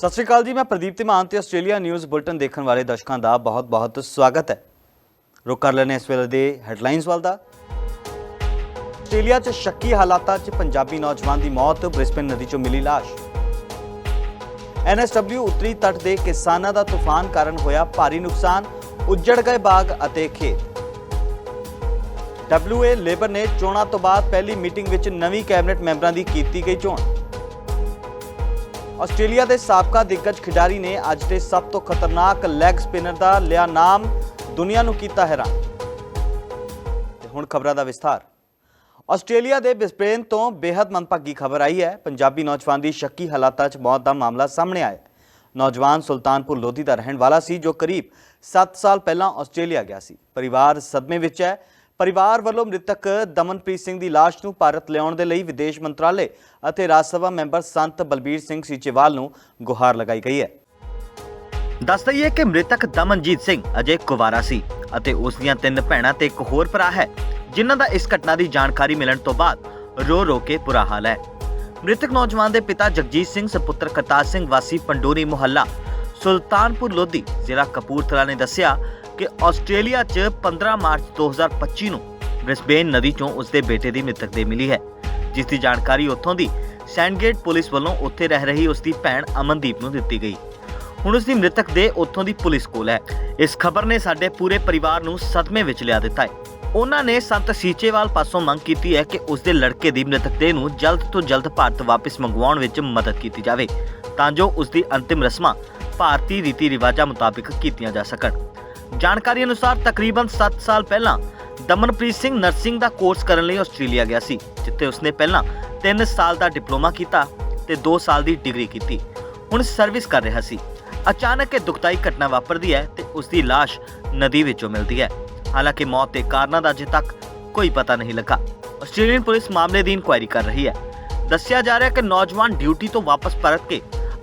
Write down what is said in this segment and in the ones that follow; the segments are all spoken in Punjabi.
ਸਤਿ ਸ਼੍ਰੀ ਅਕਾਲ ਜੀ, ਮੈਂ ਪ੍ਰਦੀਪ ਤਿਮਾਨ ਤੇ ਆਸਟ੍ਰੇਲੀਆ ਨਿਊਜ਼ ਬੁਲਟਨ ਦੇਖਣ ਵਾਲੇ ਦਰਸ਼ਕਾਂ ਦਾ ਬਹੁਤ-ਬਹੁਤ ਸਵਾਗਤ ਹੈ। ਰੁਕ ਕਰ ਲੈਣੇ ਇਸ ਵੇਲੇ ਦੇ ਹੈਡਲਾਈਨਸ ਵੱਲ ਦਾ। ਆਸਟ੍ਰੇਲੀਆ 'ਚ ਸ਼ੱਕੀ ਹਾਲਾਤਾਂ 'ਚ ਪੰਜਾਬੀ ਨੌਜਵਾਨ ਦੀ ਮੌਤ, ਬ੍ਰਿਸਬੇਨ ਨਦੀ 'ਚੋਂ ਮਿਲੀ ਲਾਸ਼। ਐਨਐਸਡਬਲਿਊ ਉੱਤਰੀ ਤੱਟ ਦੇ ਕਿਸਾਨਾਂ ਦਾ ਤੂਫਾਨ ਕਾਰਨ ਹੋਇਆ ਭਾਰੀ ਨੁਕਸਾਨ, ਉੱਜੜ ਗਏ ਬਾਗ ਅਤੇ ਖੇਤ। ਡਬਲਯੂਏ ਲੇਬਰ ਨੇ ਚੋਣਾਂ ਤੋਂ ਬਾਅਦ ਪਹਿਲੀ ਮੀਟਿੰਗ ਵਿੱਚ ਨਵੀਂ ਕੈਬਨਿਟ ਮੈਂਬਰਾਂ ਦੀ ਕੀਤੀ ਗਈ ਚੋਣ। ਆਸਟ੍ਰੇਲੀਆ ਦੇ ਸਾਬਕਾ ਦਿੱਗਜ ਖਿਡਾਰੀ ਨੇ ਅੱਜ ਦੇ ਸਭ ਤੋਂ ਖਤਰਨਾਕ ਲੈਗ ਸਪਿਨਰ ਦਾ ਲਿਆ ਨਾਮ, ਦੁਨੀਆ ਨੂੰ ਕੀਤਾ ਹੈਰਾਨ। ਤੇ ਹੁਣ ਖਬਰਾਂ ਦਾ ਵਿਸਥਾਰ। ਆਸਟ੍ਰੇਲੀਆ ਦੇ ਬਿਸਬੇਨ ਤੋਂ ਬੇहद ਮੰਦਭਾਗੀ ਖਬਰ ਆਈ ਹੈ। ਪੰਜਾਬੀ ਨੌਜਵਾਨ ਦੀ ਸ਼ੱਕੀ ਹਾਲਾਤਾਂ 'ਚ ਮੌਤ ਦਾ ਮਾਮਲਾ ਸਾਹਮਣੇ ਆਇਆ ਨੌਜਵਾਨ ਸੁਲਤਾਨਪੁਰ ਲੋਧੀ ਦਾ ਰਹਿਣ ਵਾਲਾ ਸੀ, ਜੋ ਕਰੀਬ 7 ਸਾਲ ਪਹਿਲਾਂ ਆਸਟ੍ਰੇਲੀਆ ਗਿਆ ਸੀ। ਪਰਿਵਾਰ ਸਦਮੇ ਵਿੱਚ ਹੈ। ਪਰਿਵਾਰ ਵੱਲੋਂ ਮ੍ਰਿਤਕ ਦਮਨਪ੍ਰੀਤ ਸਿੰਘ ਦੀ ਲਾਸ਼ ਨੂੰ ਭਾਰਤ ਲਿਆਉਣ ਦੇ ਲਈ ਵਿਦੇਸ਼ ਮੰਤਰਾਲੇ ਅਤੇ ਰਾਜ ਸਭਾ ਮੈਂਬਰ ਸੰਤ ਬਲਬੀਰ ਸਿੰਘ ਸੀਚੇਵਾਲ ਨੂੰ ਗੁਹਾਰ ਲਗਾਈ ਗਈ ਹੈ। ਦੱਸ ਦਈਏ ਕਿ ਮ੍ਰਿਤਕ ਦਮਨਜੀਤ ਸਿੰਘ ਅਜੇ ਕੁਵਾਰਾ ਸੀ ਅਤੇ ਉਸ ਦੀਆਂ ਤਿੰਨ ਭੈਣਾਂ ਤੇ ਇੱਕ ਹੋਰ ਭਰਾ ਹੈ, ਜਿਨ੍ਹਾਂ ਦਾ ਇਸ ਘਟਨਾ ਦੀ ਜਾਣਕਾਰੀ ਮਿਲਣ ਤੋਂ ਬਾਅਦ ਰੋ ਰੋ ਕੇ ਬੁਰਾ ਹਾਲ ਹੈ। ਮ੍ਰਿਤਕ ਨੌਜਵਾਨ ਦੇ ਪਿਤਾ ਜਗਜੀਤ ਸਿੰਘ, ਸੁਪੁੱਤਰ ਕਰਤਾਰ ਸਿੰਘ ਵਾਸੀ ਪੰਡੋਰੀ ਮੁਹੱਲਾ ਸੁਲਤਾਨਪੁਰ ਲੋਧੀ ਜ਼ਿਲ੍ਹਾ ਕਪੂਰਥਲਾ ਨੇ ਦੱਸਿਆ ਕਿ ਆਸਟ੍ਰੇਲੀਆ 'ਚ 15 ਮਾਰਚ 2025 ਨੂੰ ਬ੍ਰਿਸਬੇਨ ਨਦੀ 'ਚੋਂ ਉਸ ਬੇਟੇ ਦੀ ਮ੍ਰਿਤਕ ਦੇ ਮਿਲੀ ਹੈ, ਜਿਸ ਦੀ ਜਾਣਕਾਰੀ ਉੱਥੋਂ ਦੀ ਸੈਂਡਗੇਟ ਪੁਲਿਸ ਵੱਲੋਂ ਉੱਥੇ ਰਹਿ ਰਹੀ ਉਸ ਭੈਣ ਅਮਨਦੀਪ ਨੂੰ ਦਿੱਤੀ ਗਈ। ਹੁਣ ਉਸ ਮ੍ਰਿਤਕ ਦੇ ਉੱਥੋਂ ਦੀ ਪੁਲਿਸ ਕੋਲ ਹੈ। ਇਸ ਖਬਰ ਨੇ ਸਾਡੇ ਪੂਰੇ ਪਰਿਵਾਰ ਨੂੰ ਸਦਮੇ ਵਿੱਚ ਲਿਆ ਦਿੱਤਾ ਹੈ। ਉਹਨਾਂ ਨੇ ਸੰਤ ਸੀਚੇਵਾਲ ਪਾਸੋਂ ਮੰਗ ਕੀਤੀ ਹੈ ਕਿ ਉਸਦੇ ਲੜਕੇ ਦੀ ਮ੍ਰਿਤਕ ਦੇਹ ਨੂੰ ਜਲਦ ਤੋਂ ਜਲਦ ਭਾਰਤ ਵਾਪਸ ਮੰਗਵਾਉਣ ਵਿੱਚ ਮਦਦ ਕੀਤੀ ਜਾਵੇ, ਤਾਂ ਜੋ ਉਸਦੀ ਅੰਤਿਮ ਰਸਮਾਂ ਭਾਰਤੀ ਰੀਤੀ ਰਿਵਾਜਾਂ ਮੁਤਾਬਿਕ ਕੀਤੀਆਂ ਜਾ ਸਕਣ। ਜਾਣਕਾਰੀ ਅਨੁਸਾਰ ਤਕਰੀਬਨ 7 ਸਾਲ ਪਹਿਲਾਂ ਦਮਨਪ੍ਰੀਤ ਸਿੰਘ ਨਰਸਿੰਗ ਦਾ ਕੋਰਸ ਕਰਨ ਲਈ ਆਸਟ੍ਰੇਲੀਆ ਗਿਆ ਸੀ, ਜਿੱਥੇ ਉਸਨੇ ਪਹਿਲਾਂ 3 ਸਾਲ ਦਾ ਡਿਪਲੋਮਾ ਕੀਤਾ ਤੇ 2 ਸਾਲ ਦੀ ਡਿਗਰੀ ਕੀਤੀ। ਹੁਣ ਸਰਵਿਸ ਕਰ ਰਿਹਾ ਸੀ। ਅਚਾਨਕ ਇਹ ਦੁਖਦਾਈ ਘਟਨਾ ਵਾਪਰਦੀ ਹੈ ਤੇ ਉਸ ਦੀ ਲਾਸ਼ ਨਦੀ ਵਿੱਚੋਂ ਮਿਲਦੀ ਹੈ। ਹਾਲਾਂਕਿ ਮੌਤ ਦੇ ਕਾਰਨਾਂ ਦਾ ਅਜੇ ਤੱਕ ਕੋਈ ਪਤਾ ਨਹੀਂ ਲੱਗਾ। ਆਸਟ੍ਰੇਲੀਅਨ ਪੁਲਿਸ ਮਾਮਲੇ ਦੀ ਇਨਕੁਆਇਰੀ ਕਰ ਰਹੀ ਹੈ। ਦੱਸਿਆ ਜਾ ਰਿਹਾ ਕਿ ਨੌਜਵਾਨ ਡਿਊਟੀ ਤੋਂ ਵਾਪਸ ਪਰਤ ਕੇ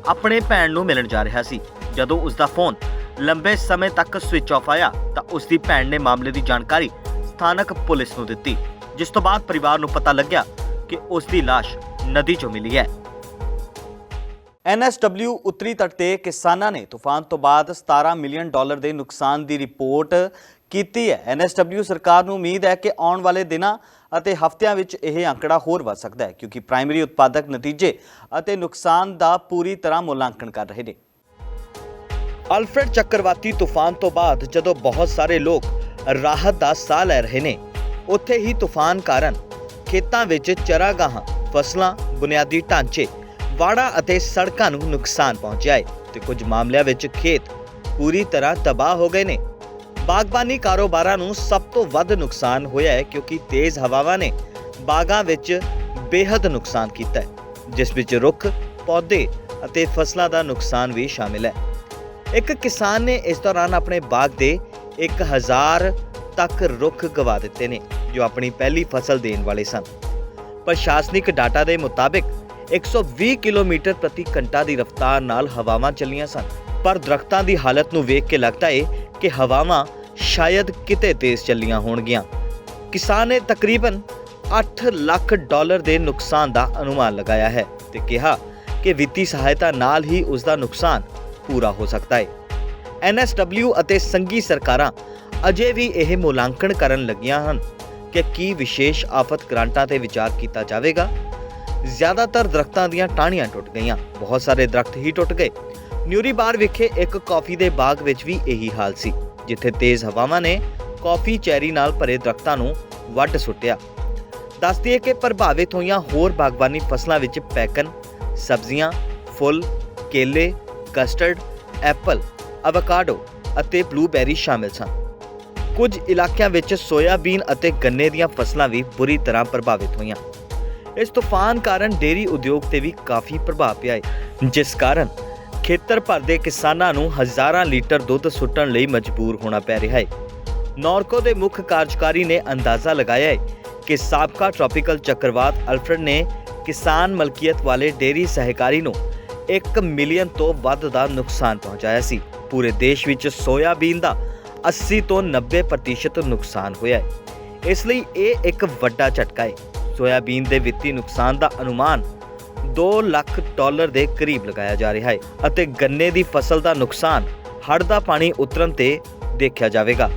ਆਪਣੇ ਭੈਣ ਨੂੰ ਮਿਲਣ ਜਾ ਰਿਹਾ ਸੀ, ਜਦੋਂ ਉਸ ਦਾ ਫੋਨ ਲੰਬੇ ਸਮੇਂ ਤੱਕ ਸਵਿਚ ਆਫ ਆਇਆ ਤਾਂ ਉਸ ਦੀ ਭੈਣ ਨੇ ਮਾਮਲੇ ਦੀ ਜਾਣਕਾਰੀ ਸਥਾਨਕ ਪੁਲਿਸ ਨੂੰ ਦਿੱਤੀ, ਜਿਸ ਤੋਂ ਬਾਅਦ ਪਰਿਵਾਰ ਨੂੰ ਪਤਾ ਲੱਗਿਆ ਕਿ ਉਸ ਦੀ ਲਾਸ਼ ਨਦੀ 'ਚੋਂ ਮਿਲੀ ਹੈ। ਐਨਐਸਡਬਲਿਊ ਉੱਤਰੀ ਤੱਟ ਤੇ ਕਿਸਾਨਾਂ ਨੇ ਤੂਫਾਨ ਤੋਂ ਬਾਅਦ 17 ਮਿਲੀਅਨ ਡਾਲਰ ਦੇ ਨੁਕਸਾਨ ਦੀ ਰਿਪੋਰਟ ਕੀਤੀ ਹੈ। ਐਨਐਸਡਬਲਿਊ ਸਰਕਾਰ ਨੂੰ ਉਮੀਦ ਹੈ ਕਿ ਆਉਣ ਵਾਲੇ ਦਿਨਾਂ ਅਤੇ ਹਫ਼ਤਿਆਂ ਵਿੱਚ ਇਹ ਅੰਕੜਾ ਹੋਰ ਵੱਧ ਸਕਦਾ ਹੈ, ਕਿਉਂਕਿ ਪ੍ਰਾਇਮਰੀ ਉਤਪਾਦਕ ਨਤੀਜੇ ਅਤੇ ਨੁਕਸਾਨ ਦਾ ਪੂਰੀ ਤਰ੍ਹਾਂ ਮੁਲਾਂਕਣ ਕਰ ਰਹੇ ਨੇ। ਅਲਫਰਡ ਚੱਕਰਵਾਤੀ ਤੂਫਾਨ ਤੋਂ ਬਾਅਦ ਜਦੋਂ ਬਹੁਤ ਸਾਰੇ ਲੋਕ ਰਾਹਤ ਦਾ ਸਾਹ ਲੈ ਰਹੇ ਨੇ, ਉੱਥੇ ਹੀ ਤੂਫਾਨ ਕਾਰਨ ਖੇਤਾਂ ਵਿੱਚ ਚਰਾਗਾਹਾਂ, ਫਸਲਾਂ, ਬੁਨਿਆਦੀ ਢਾਂਚੇ, ਵਾੜਾ ਅਤੇ ਸੜਕਾਂ ਨੂੰ ਨੁਕਸਾਨ ਪਹੁੰਚਿਆ ਹੈ ਤੇ ਕੁਝ ਮਾਮਲਿਆਂ ਵਿੱਚ ਖੇਤ ਪੂਰੀ ਤਰ੍ਹਾਂ ਤਬਾਹ ਹੋ ਗਏ ਨੇ। ਬਾਗਬਾਨੀ ਕਾਰੋਬਾਰਾਂ ਨੂੰ ਸਭ ਤੋਂ ਵੱਧ ਨੁਕਸਾਨ ਹੋਇਆ ਹੈ ਕਿਉਂਕਿ ਤੇਜ਼ ਹਵਾਵਾਂ ਨੇ ਬਾਗਾਂ ਵਿੱਚ ਬੇਹੱਦ ਨੁਕਸਾਨ ਕੀਤਾ ਹੈ, ਜਿਸ ਵਿੱਚ ਰੁੱਖ, ਪੌਦੇ ਅਤੇ ਫਸਲਾਂ ਦਾ ਨੁਕਸਾਨ ਵੀ ਸ਼ਾਮਿਲ ਹੈ। ਇੱਕ ਕਿਸਾਨ ਨੇ ਇਸ ਦੌਰਾਨ ਆਪਣੇ ਬਾਗ ਦੇ 1000 ਤੱਕ ਰੁੱਖ ਗਵਾ ਦਿੱਤੇ ਨੇ, ਜੋ ਆਪਣੀ ਪਹਿਲੀ ਫਸਲ ਦੇਣ ਵਾਲੇ ਸਨ। ਪ੍ਰਸ਼ਾਸਨਿਕ ਡਾਟਾ ਦੇ ਮੁਤਾਬਿਕ 120 ਕਿਲੋਮੀਟਰ ਪ੍ਰਤੀ ਘੰਟਾ ਦੀ ਰਫ਼ਤਾਰ ਨਾਲ ਹਵਾਵਾਂ ਚੱਲੀਆਂ ਸਨ। ਪਰ ਦਰਖਤਾਂ ਦੀ ਹਾਲਤ ਨੂੰ ਵੇਖ ਕੇ ਲੱਗਦਾ ਏ ਕਿ ਹਵਾਵਾਂ ਸ਼ਾਇਦ ਕਿਤੇ ਤੇਜ਼ ਚੱਲੀਆਂ ਹੋਣਗੀਆਂ। ਕਿਸਾਨ ਨੇ ਤਕਰੀਬਨ 8 ਲੱਖ ਡਾਲਰ ਦੇ ਨੁਕਸਾਨ ਦਾ ਅਨੁਮਾਨ ਲਗਾਇਆ ਹੈ ਤੇ ਕਿਹਾ ਕਿ ਵਿੱਤੀ ਸਹਾਇਤਾ ਨਾਲ ਹੀ ਉਸ ਦਾ ਨੁਕਸਾਨ ਪੂਰਾ ਹੋ ਸਕਦਾ ਹੈ। ਐਨਐਸਡਬਲਿਊ ਅਤੇ ਸੰਘੀ ਸਰਕਾਰਾਂ ਅਜੇ ਵੀ ਇਹ ਮੁਲਾਂਕਣ ਕਰਨ ਲੱਗੀਆਂ ਹਨ ਕਿ ਕੀ ਵਿਸ਼ੇਸ਼ ਆਫਤ ਗ੍ਰਾਂਟਾਂ ਤੇ ਵਿਚਾਰ ਕੀਤਾ ਜਾਵੇਗਾ। ਜ਼ਿਆਦਾਤਰ ਦਰਖਤਾਂ ਦੀਆਂ ਟਾਹਣੀਆਂ ਟੁੱਟ ਗਈਆਂ। ਬਹੁਤ ਸਾਰੇ ਦਰਖਤ ਹੀ ਟੁੱਟ ਗਏ। ਨਿਊਰੀ ਬਾਰ ਵਿਖੇ ਇੱਕ ਕਾਫੀ ਦੇ ਬਾਗ ਵਿੱਚ ਵੀ ਇਹੀ ਹਾਲ ਸੀ, ਜਿੱਥੇ ਤੇਜ਼ ਹਵਾਵਾਂ ਨੇ ਕਾਫੀ ਚੈਰੀ ਨਾਲ ਭਰੇ ਦਰਖਤਾਂ ਨੂੰ ਵੱਢ ਸੁੱਟਿਆ। ਦੱਸਦੀ ਹੈ ਕਿ ਪ੍ਰਭਾਵਿਤ ਹੋਈਆਂ ਹੋਰ ਬਾਗਬਾਨੀ ਫਸਲਾਂ ਵਿੱਚ ਪੈਕਨ, ਸਬਜ਼ੀਆਂ, ਫੁੱਲ, ਕੇਲੇ ਕਸਟਰਡ, ਐਪਲ, ਅਵਾਕਾਡੋ ਅਤੇ ਬਲੂਬੈਰੀ ਸ਼ਾਮਿਲ ਸਨ। ਕੁਝ ਇਲਾਕਿਆਂ ਵਿੱਚ ਸੋਇਆਬੀਨ ਅਤੇ ਗੰਨੇ ਦੀਆਂ ਫਸਲਾਂ ਵੀ ਬੁਰੀ ਤਰ੍ਹਾਂ ਪ੍ਰਭਾਵਿਤ ਹੋਈਆਂ। ਇਸ ਤੂਫਾਨ ਕਾਰਨ ਡੇਰੀ ਉਦਯੋਗ ਤੇ ਵੀ ਕਾਫੀ ਪ੍ਰਭਾਵ ਪਿਆ ਹੈ, ਜਿਸ ਕਾਰਨ ਖੇਤਰ ਭਰ ਦੇ ਕਿਸਾਨਾਂ ਨੂੰ ਹਜ਼ਾਰਾਂ ਲੀਟਰ ਦੁੱਧ ਸੁੱਟਣ ਲਈ ਮਜਬੂਰ ਹੋਣਾ ਪੈ ਰਿਹਾ ਹੈ। ਨੌਰਕੋ ਦੇ ਮੁੱਖ ਕਾਰਜਕਾਰੀ ਨੇ ਅੰਦਾਜ਼ਾ ਲਗਾਇਆ ਹੈ ਕਿ ਸਾਬਕਾ ਟ੍ਰੋਪੀਕਲ ਚੱਕਰਵਾਤ ਅਲਫਰਡ ਨੇ ਕਿਸਾਨ ਮਲਕੀਅਤ ਵਾਲੇ ਡੇਰੀ ਸਹਿਕਾਰੀ ਨੂੰ 1 ਮਿਲੀਅਨ ਤੋਂ ਵੱਧ ਦਾ ਨੁਕਸਾਨ ਪਹੁੰਚਾਇਆ ਸੀ। ਪੂਰੇ ਦੇਸ਼ ਵਿੱਚ ਸੋਇਆਬੀਨ ਦਾ 80 ਤੋਂ 90% ਨੁਕਸਾਨ ਹੋਇਆ ਹੈ। ਇਸ ਲਈ ਇਹ ਇੱਕ ਵੱਡਾ ਝਟਕਾ ਹੈ। ਸੋਇਆਬੀਨ ਦੇ ਵਿੱਤੀ ਨੁਕਸਾਨ ਦਾ ਅਨੁਮਾਨ 2 ਲੱਖ ਡਾਲਰ ਦੇ ਕਰੀਬ ਲਗਾਇਆ ਜਾ ਰਿਹਾ ਹੈ ਅਤੇ ਗੰਨੇ ਦੀ ਫਸਲ ਦਾ ਨੁਕਸਾਨ ਹੜ੍ਹ ਦਾ ਪਾਣੀ ਉਤਰਨ ਤੇ ਦੇਖਿਆ ਜਾਵੇਗਾ।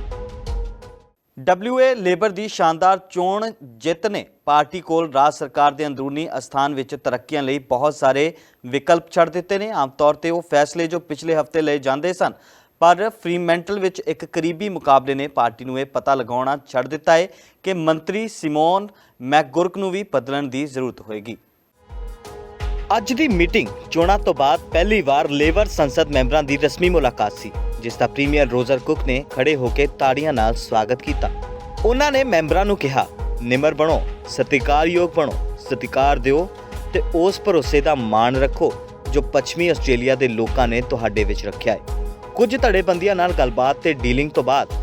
WA ਲੇਬਰ ਦੀ ਸ਼ਾਨਦਾਰ ਚੋਣ ਜਿੱਤ ਨੇ ਪਾਰਟੀ ਕੋਲ ਰਾਜ ਸਰਕਾਰ ਦੇ ਅੰਦਰੂਨੀ ਅਸਥਾਨ ਵਿੱਚ ਤਰੱਕੀਆਂ ਲਈ ਬਹੁਤ ਸਾਰੇ ਵਿਕਲਪ ਛੱਡ ਦਿੱਤੇ ਨੇ। ਆਮ ਤੌਰ ਤੇ ਉਹ ਫੈਸਲੇ ਜੋ ਪਿਛਲੇ ਹਫ਼ਤੇ ਲਏ ਜਾਂਦੇ ਸਨ, ਪਰ ਫਰੀਮੈਂਟਲ ਵਿੱਚ ਇੱਕ ਕਰੀਬੀ ਮੁਕਾਬਲੇ ਨੇ ਪਾਰਟੀ ਨੂੰ ਇਹ ਪਤਾ ਲਗਾਉਣਾ ਛੱਡ ਦਿੱਤਾ ਹੈ ਕਿ ਮੰਤਰੀ ਸਿਮੋਨ ਮੈਕਗੁਰਕ ਨੂੰ ਵੀ ਬਦਲਣ ਦੀ ਜ਼ਰੂਰਤ ਹੋਏਗੀ। ਅੱਜ ਦੀ ਮੀਟਿੰਗ ਚੋਣਾਂ ਤੋਂ ਬਾਅਦ ਪਹਿਲੀ ਵਾਰ ਲੇਬਰ ਸੰਸਦ ਮੈਂਬਰਾਂ ਦੀ ਰਸਮੀ ਮੁਲਾਕਾਤ ਸੀ। ਜਿਸ ਦਾ ਪ੍ਰੀਮੀਅਰ ਰੋਜ਼ਰ ਕੁੱਕ ਨੇ ਖੜੇ ਹੋ ਕੇ ਤਾੜੀਆਂ ਨਾਲ ਸਵਾਗਤ ਕੀਤਾ। ਉਹਨਾਂ ਨੇ ਮੈਂਬਰਾਂ ਨੂੰ ਕਿਹਾ, ਨਿਮਰ ਬਣੋ, ਸਤਿਕਾਰਯੋਗ ਬਣੋ, ਸਤਿਕਾਰ ਦਿਓ ਤੇ ਉਸ ਭਰੋਸੇ ਦਾ ਮਾਣ ਰੱਖੋ ਜੋ ਪੱਛਮੀ ਆਸਟ੍ਰੇਲੀਆ ਦੇ ਲੋਕਾਂ ਨੇ ਤੁਹਾਡੇ ਵਿੱਚ ਰੱਖਿਆ ਹੈ। ਕੁਝ ਧੜੇਬੰਦੀਆਂ ਨਾਲ ਗੱਲਬਾਤ ਤੇ ਡੀਲਿੰਗ ਤੋਂ ਬਾਅਦ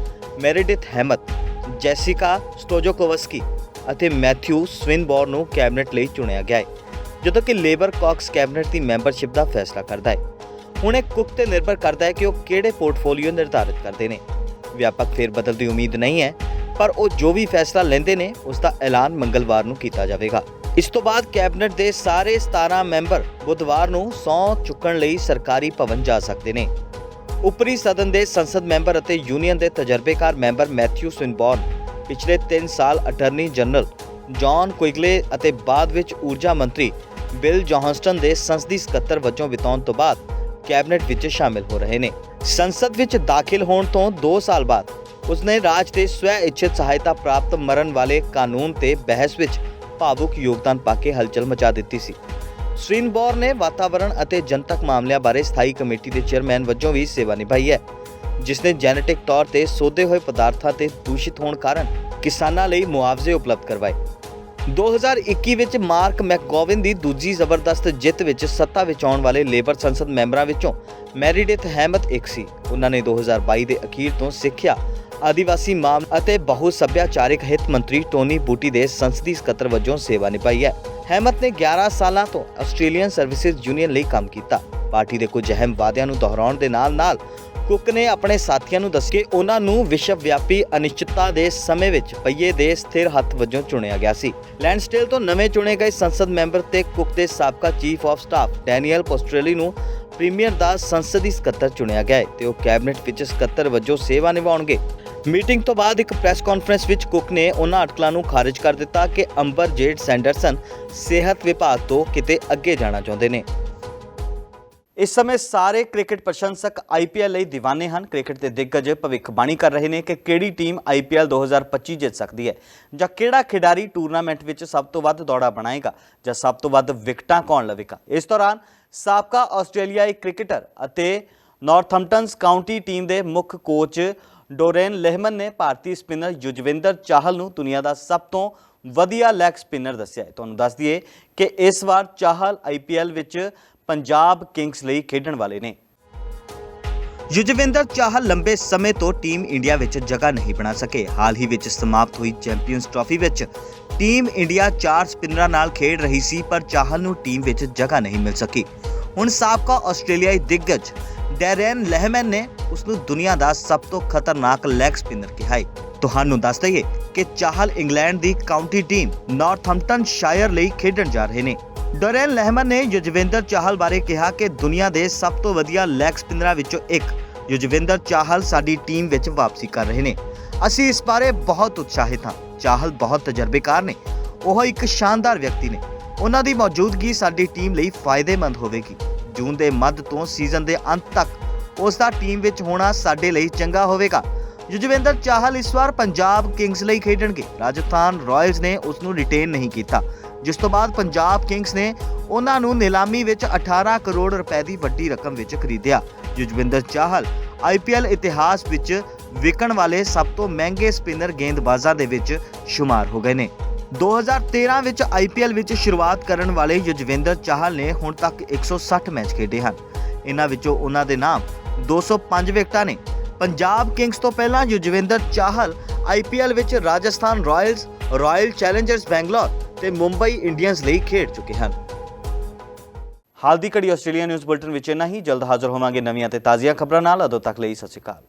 ਮੈਰੀਡਿਥ ਹੈਮਤ, ਜੈਸਿਕਾ ਸਟੋਜੋਕੋਵਸਕੀ ਅਤੇ ਮੈਥਿਊ ਸਵਿਨਬੋਰ ਨੂੰ ਕੈਬਨਿਟ ਲਈ ਚੁਣਿਆ ਗਿਆ ਹੈ, ਜਦੋਂ ਕਿ ਲੇਬਰ ਕਾਕਸ ਕੈਬਨਿਟ ਦੀ ਮੈਂਬਰਸ਼ਿਪ ਦਾ ਫੈਸਲਾ ਕਰਦਾ ਹੈ। ਹੁਣ ਇਹ ਕੁੱਕ ਤੇ ਨਿਰਭਰ ਕਰਦਾ ਹੈ ਕਿ ਉਹ ਕਿਹੜੇ ਪੋਰਟਫੋਲੀਓ ਨਿਰਧਾਰਿਤ ਕਰਦੇ ਨੇ। ਵਿਆਪਕ ਫੇਰ ਬਦਲ ਦੀ ਉਮੀਦ ਨਹੀਂ ਹੈ, ਪਰ ਉਹ ਜੋ ਵੀ ਫੈਸਲਾ ਲੈਂਦੇ ਨੇ, ਉਸ ਦਾ ਐਲਾਨ ਮੰਗਲਵਾਰ ਨੂੰ ਕੀਤਾ ਜਾਵੇਗਾ। ਇਸ ਤੋਂ ਬਾਅਦ ਕੈਬਨਿਟ ਦੇ ਸਾਰੇ 17 ਮੈਂਬਰ ਬੁੱਧਵਾਰ ਨੂੰ ਸਹੁੰ ਚੁੱਕਣ ਲਈ ਸਰਕਾਰੀ ਭਵਨ ਜਾ ਸਕਦੇ ਨੇ। ਉਪਰੀ ਸਦਨ ਦੇ ਸੰਸਦ ਮੈਂਬਰ ਅਤੇ ਯੂਨੀਅਨ ਦੇ ਤਜਰਬੇਕਾਰ ਮੈਂਬਰ ਮੈਥਿਊ ਸਵਿਨਬੋਰਨ, ਪਿਛਲੇ 3 ਸਾਲ ਅਟਾਰਨੀ ਜਨਰਲ ਜੌਨ ਕੁਇਗਲੇ ਅਤੇ ਬਾਅਦ ਵਿੱਚ ਊਰਜਾ ਮੰਤਰੀ ਬਿਲ ਜੌਹਨਸਟਨ ਦੇ ਸੰਸਦੀ ਸਕੱਤਰ ਵਜੋਂ ਬਿਤਾਉਣ ਤੋਂ ਬਾਅਦ ਕੈਬਨਿਟ ਵਿੱਚ ਸ਼ਾਮਿਲ ਹੋ ਰਹੇ ਨੇ। ਸੰਸਦ ਵਿੱਚ ਦਾਖਲ ਹੋਣ ਤੋਂ 2 ਸਾਲ ਬਾਅਦ ਉਸਨੇ ਰਾਜ ਦੇ ਸਵੈ ਇੱਛਤ ਸਹਾਇਤਾ ਪ੍ਰਾਪਤ ਮਰਨ ਵਾਲੇ ਕਾਨੂੰਨ ਤੇ ਬਹਿਸ ਵਿੱਚ ਭਾਵੁਕ ਯੋਗਦਾਨ ਪਾ ਕੇ ਹਲਚਲ ਮਚਾ ਦਿੱਤੀ ਸੀ। ਸਵਿਨਬੋਰ ਨੇ ਵਾਤਾਵਰਣ ਅਤੇ ਜਨਤਕ ਮਾਮਲਿਆਂ ਬਾਰੇ ਸਥਾਈ ਕਮੇਟੀ ਦੇ ਚੇਅਰਮੈਨ ਵਜੋਂ ਵੀ ਸੇਵਾ ਨਿਭਾਈ ਹੈ ਜਿਸ ਨੇ ਜੈਨੇਟਿਕ ਤੌਰ ਤੇ ਸੋਧੇ ਹੋਏ ਪਦਾਰਥਾਂ ਤੇ ਦੂਸ਼ਿਤ ਹੋਣ ਕਾਰਨ ਕਿਸਾਨਾਂ ਲਈ ਮੁਆਵਜ਼ੇ ਉਪਲਬਧ ਕਰਵਾਏ। 2021 ਵਿੱਚ ਮਾਰਕ ਮੈਕਗੋਵਿਨ ਦੀ ਦੂਜੀ ਜ਼ਬਰਦਸਤ ਜਿੱਤ ਵਿੱਚ ਸੱਤਾ ਵਿੱਚ ਆਉਣ ਵਾਲੇ ਲੇਬਰ ਸੰਸਦ ਮੈਂਬਰਾਂ ਵਿੱਚੋਂ ਮੈਰੀਡਿਥ ਹੈਮਤ ਇੱਕ ਸੀ। ਉਹਨਾਂ ਨੇ 2022 ਦੇ ਅਖੀਰ ਤੋਂ ਸਿੱਖਿਆ, ਆਦੀਵਾਸੀ ਮਾਮ ਅਤੇ ਬਹੁ ਸੱਭਿਆਚਾਰਿਕ ਹਿੱਤ ਮੰਤਰੀ ਟੋਨੀ ਬੂਟੀ ਦੇ ਸੰਸਦੀ ਸਕੱਤਰ ਵਜੋਂ ਸੇਵਾ ਨਿਭਾਈ ਹੈ। ਹੈਮਤ ਨੇ 11 ਸਾਲਾਂ ਤੋਂ ਆਸਟ੍ਰੇਲੀਅਨ ਸਰਵਿਸਿਜ਼ ਯੂਨੀਅਨ ਲਈ ਕੰਮ ਕੀਤਾ। ਪਾਰਟੀ ਦੇ ਕੁਝ ਅਹਿਮ ਵਾਅਦਿਆਂ ਨੂੰ ਦੁਹਰਾਉਣ ਦੇ ਨਾਲ-ਨਾਲ ਕੁੱਕ ਨੇ ਆਪਣੇ ਸਾਥੀਆਂ ਨੂੰ ਦੱਸ ਕੇ ਉਹਨਾਂ ਨੂੰ ਵਿਸ਼ਵ ਵਿਆਪੀ ਅਨਿਸ਼ਚਿਤਤਾ ਦੇ ਸਮੇਂ ਵਿੱਚ ਪਈਏ ਦੇ ਸਥਿਰ ਹੱਥ ਵਜੋਂ ਚੁਣਿਆ ਗਿਆ ਸੀ। ਲੈਂਡਸਟੇਲ ਤੋਂ ਨਵੇਂ ਚੁਣੇ ਗਏ ਸੰਸਦ ਮੈਂਬਰ ਤੇ ਕੁੱਕ ਦੇ ਸਾਬਕਾ chief of staff Daniel Pastorelli ਨੂੰ ਪ੍ਰੀਮੀਅਰ ਦਾ ਸੰਸਦੀ ਸਕੱਤਰ ਚੁਣਿਆ ਗਿਆ ਤੇ ਉਹ ਕੈਬਨਿਟ ਵਿੱਚ ਸਕੱਤਰ ਵਜੋਂ ਸੇਵਾ ਨਿਭਾਉਣਗੇ। ਮੀਟਿੰਗ ਤੋਂ ਬਾਅਦ ਇੱਕ ਪ੍ਰੈਸ ਕਾਨਫਰੰਸ ਵਿੱਚ ਕੁੱਕ ਨੇ ਉਹਨਾਂ ਅਟਕਲਾਂ ਨੂੰ ਖਾਰਜ ਕਰ ਦਿੱਤਾ ਕਿ ਅੰਬਰ ਜੇਡ ਸੈਂਡਰਸਨ ਸਿਹਤ ਵਿਭਾਗ ਤੋਂ ਕਿਤੇ ਅੱਗੇ ਜਾਣਾ ਚਾਹੁੰਦੇ ਨੇ। ਇਸ ਸਮੇਂ ਸਾਰੇ ਕ੍ਰਿਕਟ ਪ੍ਰਸ਼ੰਸਕ ਆਈਪੀਐਲ ਲਈ دیਵਾਨੇ ਹਨ। ਕ੍ਰਿਕਟ ਦੇ ਦਿੱਗਜ ਭਵਿੱਖਬਾਣੀ ਕਰ ਰਹੇ ਨੇ ਕਿ ਕਿਹੜੀ ਟੀਮ ਆਈਪੀਐਲ 2025 ਜਿੱਤ ਸਕਦੀ ਹੈ ਜਾਂ ਕਿਹੜਾ ਖਿਡਾਰੀ ਟੂਰਨਾਮੈਂਟ ਵਿੱਚ ਸਭ ਤੋਂ ਵੱਧ ਦੌੜਾ ਬਣਾਏਗਾ ਜਾਂ ਸਭ ਤੋਂ ਵੱਧ ਵਿਕਟਾਂ ਕੌਣ ਲਵੇਗਾ। ਇਸ ਦੌਰਾਨ ਸਾਬਕਾ ਆਸਟ੍ਰੇਲੀਆਈ ਕ੍ਰਿਕਟਰ ਅਤੇ ਨਾਰਥਹੰਪਟਨਸ ਕਾਉਂਟੀ ਟੀਮ ਦੇ ਮੁੱਖ ਕੋਚ ਡੋਰੇਨ ਲਹਿਮਨ ਨੇ ਭਾਰਤੀ ਸਪਿਨਰ ਯੁਜਵਿੰਦਰ ਚਾਹਲ ਨੂੰ ਦੁਨੀਆ ਦਾ ਸਭ ਤੋਂ ਵਧੀਆ ਲੈਗ ਸਪਿਨਰ ਦੱਸਿਆ ਹੈ। ਤੁਹਾਨੂੰ ਦੱਸ ਦਈਏ ਕਿ ਇਸ ਵਾਰ ਚਾਹਲ ਆਈਪੀਐਲ ਵਿੱਚ ਪੰਜਾਬ ਕਿੰਗਸ ਲਈ ਖੇਡਣ ਵਾਲੇ ਨੇ। ਯੁਜਵਿੰਦਰ ਚਾਹਲ ਲੰਬੇ ਸਮੇਂ ਤੋਂ ਟੀਮ ਇੰਡੀਆ ਵਿੱਚ ਜਗ੍ਹਾ ਨਹੀਂ ਬਣਾ ਸਕੇ। ਹਾਲ ਹੀ ਵਿੱਚ ਸਮਾਪਤ ਹੋਈ ਚੈਂਪੀਅਨਸ ਟਰਾਫੀ ਵਿੱਚ ਟੀਮ ਇੰਡੀਆ ਚਾਰ ਸਪਿਨਰਾਂ ਨਾਲ ਖੇਡ ਰਹੀ ਸੀ, ਪਰ ਚਾਹਲ ਨੂੰ ਟੀਮ ਵਿੱਚ ਜਗ੍ਹਾ ਨਹੀਂ ਮਿਲ ਸਕੀ। ਹੁਣ ਸਾਬਕਾ ਆਸਟ੍ਰੇਲੀਆਈ ਦਿੱਗਜ ਡੈਰਨ ਲੈਹਮੈਨ ਨੇ ਉਸ ਨੂੰ ਦੁਨੀਆ ਦਾ ਸਭ ਤੋਂ ਖਤਰਨਾਕ ਲੈਗ ਸਪਿਨਰ ਕਿਹਾ ਹੈ। ਤੁਹਾਨੂੰ ਦੱਸ ਦਈਏ ਕਿ ਚਾਹਲ ਇੰਗਲੈਂਡ ਦੀ ਕਾਉਂਟੀ ਟੀਮ ਨਾਰਥਹੰਪਟਨ ਸ਼ਾਇਰ ਲਈ ਖੇਡਣ ਜਾ ਰਹੇ ਨੇ। ਡੋਰੇਨ ਲਹਿਮਨ ਨੇ ਯੁਜਵਿੰਦਰ ਚਾਹਲ ਬਾਰੇ ਕਿਹਾ ਕਿ ਦੁਨੀਆ ਦੇ ਸਭ ਤੋਂ ਵਧੀਆ ਲੈਗ ਸਪਿਨਰਾਂ ਵਿੱਚੋਂ ਇੱਕ ਯੁਜਵਿੰਦਰ ਚਾਹਲ ਸਾਡੀ ਟੀਮ ਵਿੱਚ ਵਾਪਸੀ ਕਰ ਰਹੇ ਨੇ। ਅਸੀਂ ਇਸ ਬਾਰੇ ਬਹੁਤ ਉਤਸ਼ਾਹਿਤ ਹਾਂ। ਚਾਹਲ ਬਹੁਤ ਤਜਰਬੇਕਾਰ ਨੇ। ਉਹ ਇੱਕ ਸ਼ਾਨਦਾਰ ਵਿਅਕਤੀ ਨੇ। ਉਹਨਾਂ ਦੀ ਮੌਜੂਦਗੀ ਸਾਡੀ ਟੀਮ ਲਈ ਫਾਇਦੇਮੰਦ ਹੋਵੇਗੀ। ਜੂਨ ਦੇ ਮੱਧ ਤੋਂ ਸੀਜ਼ਨ ਦੇ ਅੰਤ ਤੱਕ ਉਸ ਦਾ ਟੀਮ ਵਿੱਚ ਹੋਣਾ ਸਾਡੇ ਲਈ ਚੰਗਾ ਹੋਵੇਗਾ। ਯੁਜਵਿੰਦਰ ਚਾਹਲ ਇਸ ਵਾਰ ਪੰਜਾਬ ਕਿੰਗਸ ਲਈ ਖੇਡਣਗੇ। ਰਾਜਸਥਾਨ ਰਾਇਲਸ ਨੇ ਉਸ ਨੂੰ ਰਿਟੇਨ ਨਹੀਂ ਕੀਤਾ। ਜਿਸ ਤੋਂ ਬਾਅਦ ਪੰਜਾਬ ਕਿੰਗਸ ਨੇ ਉਹਨਾਂ ਨੂੰ ਨਿਲਾਮੀ ਵਿੱਚ 18 ਕਰੋੜ ਰੁਪਏ ਦੀ ਵੱਡੀ ਰਕਮ ਵਿੱਚ ਖਰੀਦਿਆ। ਯੁਜਵਿੰਦਰ ਚਾਹਲ ਆਈਪੀਐਲ ਇਤਿਹਾਸ ਵਿੱਚ ਵਿਕਣ ਵਾਲੇ ਸਭ ਤੋਂ ਮਹਿੰਗੇ ਸਪਿਨਰ ਗੇਂਦਬਾਜ਼ਾਂ ਦੇ ਵਿੱਚ ਸ਼ੁਮਾਰ ਹੋ ਗਏ ਨੇ। 2013 ਵਿੱਚ ਆਈਪੀਐਲ ਵਿੱਚ ਸ਼ੁਰੂਆਤ ਕਰਨ ਵਾਲੇ ਯੁਜਵਿੰਦਰ ਚਾਹਲ ਨੇ ਹੁਣ ਤੱਕ 160 ਮੈਚ ਖੇਡੇ ਹਨ। ਇਹਨਾਂ ਵਿੱਚੋਂ ਉਹਨਾਂ ਦੇ ਨਾਮ 205 ਵਿਕਟਾਂ ਨੇ। ਪੰਜਾਬ ਕਿੰਗਸ ਤੋਂ ਪਹਿਲਾਂ ਯੁਜਵਿੰਦਰ ਚਾਹਲ ਆਈਪੀਐਲ ਵਿੱਚ Rajasthan Royals, Royal Challengers Bangalore ਤੇ ਮੁੰਬਈ ਇੰਡੀਅਨਸ ਲਈ ਖੇਡ ਚੁੱਕੇ ਹਨ। ਹਾਲ ਦੀ ਘੜੀ ਆਸਟ੍ਰੇਲੀਆ ਨਿਊਜ਼ ਬੁਲਟਨ ਵਿੱਚ ਇੰਨਾ ਹੀ। ਜਲਦ ਹਾਜ਼ਰ ਹੋਵਾਂਗੇ ਨਵੀਆਂ ਤੇ ਤਾਜ਼ੀਆਂ ਖਬਰਾਂ ਨਾਲ। ਅਦੋਂ ਤੱਕ ਲਈ ਸਤਿ ਸ਼੍ਰੀ ਅਕਾਲ।